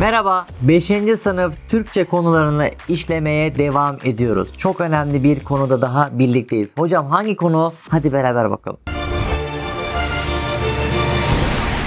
Merhaba, 5. sınıf Türkçe konularını işlemeye devam ediyoruz. Çok önemli bir konuda daha birlikteyiz. Hocam hangi konu? Hadi beraber bakalım.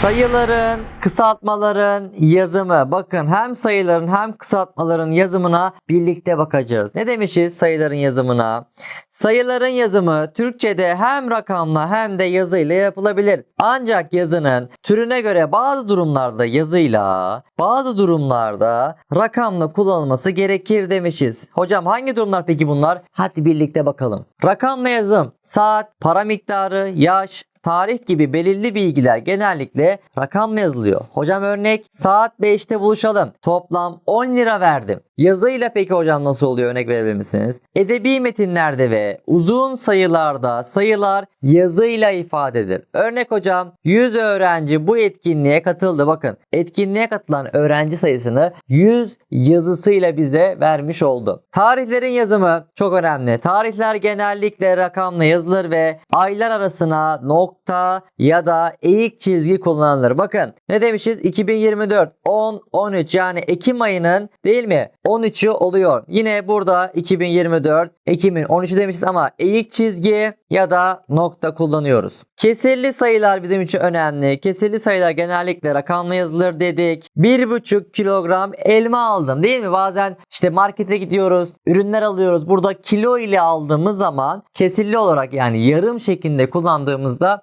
Sayıların, kısaltmaların yazımı. Bakın hem sayıların hem kısaltmaların yazımına birlikte bakacağız. Ne demişiz sayıların yazımına? Sayıların yazımı Türkçe'de hem rakamla hem de yazıyla yapılabilir. Ancak yazının türüne göre bazı durumlarda yazıyla, bazı durumlarda rakamla kullanılması gerekir demişiz. Hocam hangi durumlar peki bunlar? Hadi birlikte bakalım. Rakamla yazım, saat, para miktarı, yaş, tarih gibi belirli bilgiler genellikle rakamla yazılıyor. Hocam örnek saat 5'te buluşalım. Toplam 10 lira verdim. Yazıyla peki hocam nasıl oluyor örnek verebilir misiniz? Edebi metinlerde ve uzun sayılarda sayılar yazıyla ifade edilir. Örnek hocam 100 öğrenci bu etkinliğe katıldı. Bakın etkinliğe katılan öğrenci sayısını 100 yazısıyla bize vermiş oldu. Tarihlerin yazımı çok önemli. Tarihler genellikle rakamla yazılır ve aylar arasına nokta ya da eğik çizgi kullanılır. Bakın ne demişiz? 2024 10 13 yani Ekim ayının değil mi? 13'ü oluyor. Yine burada 2024 Ekim'in 13'ü demişiz ama eğik çizgi ya da nokta kullanıyoruz. Kesirli sayılar bizim için önemli. Kesirli sayılar genellikle rakamla yazılır dedik. 1,5 kilogram elma aldım değil mi? Bazen işte markete gidiyoruz, ürünler alıyoruz. Burada kilo ile aldığımız zaman kesirli olarak yani yarım şeklinde kullandığımızda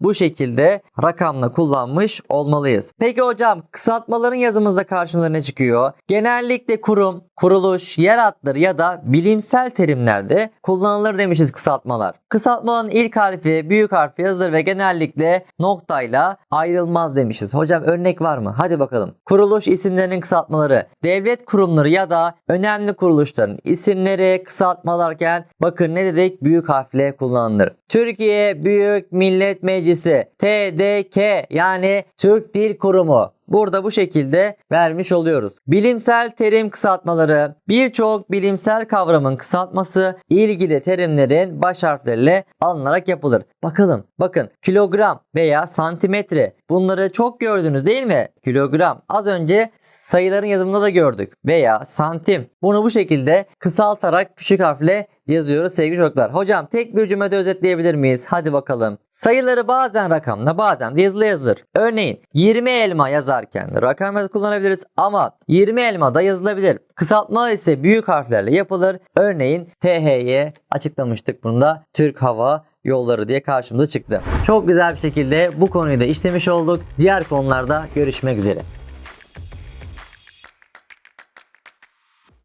bu şekilde rakamla kullanmış olmalıyız. Peki hocam kısaltmaların yazımızda karşımıza ne çıkıyor? Genellikle kurum, kuruluş, yer adları ya da bilimsel terimlerde kullanılır demişiz kısaltmalar. Kısaltmanın ilk harfi büyük harfi yazılır ve genellikle noktayla ayrılmaz demişiz. Hocam örnek var mı? Hadi bakalım. Kuruluş isimlerinin kısaltmaları, devlet kurumları ya da önemli kuruluşların isimleri kısaltmalarken bakın ne dedik? Büyük harfle kullanılır. Türkiye Büyük Millet Meclisi TDK yani Türk Dil Kurumu. Burada bu şekilde vermiş oluyoruz. Bilimsel terim kısaltmaları birçok bilimsel kavramın kısaltması ilgili terimlerin baş harfleriyle alınarak yapılır. Bakalım bakın kilogram veya santimetre bunları çok gördünüz değil mi? Kilogram az önce sayıların yazımında da gördük veya santim bunu bu şekilde kısaltarak küçük harfle yazıyoruz sevgili çocuklar. Hocam tek bir cümlede özetleyebilir miyiz? Hadi bakalım. Sayıları bazen rakamla bazen de yazılı yazılır. Örneğin 20 elma yazarken rakam kullanabiliriz ama 20 elma da yazılabilir. Kısaltmalar ise büyük harflerle yapılır. Örneğin THY açıklamıştık bunda Türk Hava yolları diye karşımıza çıktı. Çok güzel bir şekilde bu konuyu da işlemiş olduk. Diğer konularda görüşmek üzere.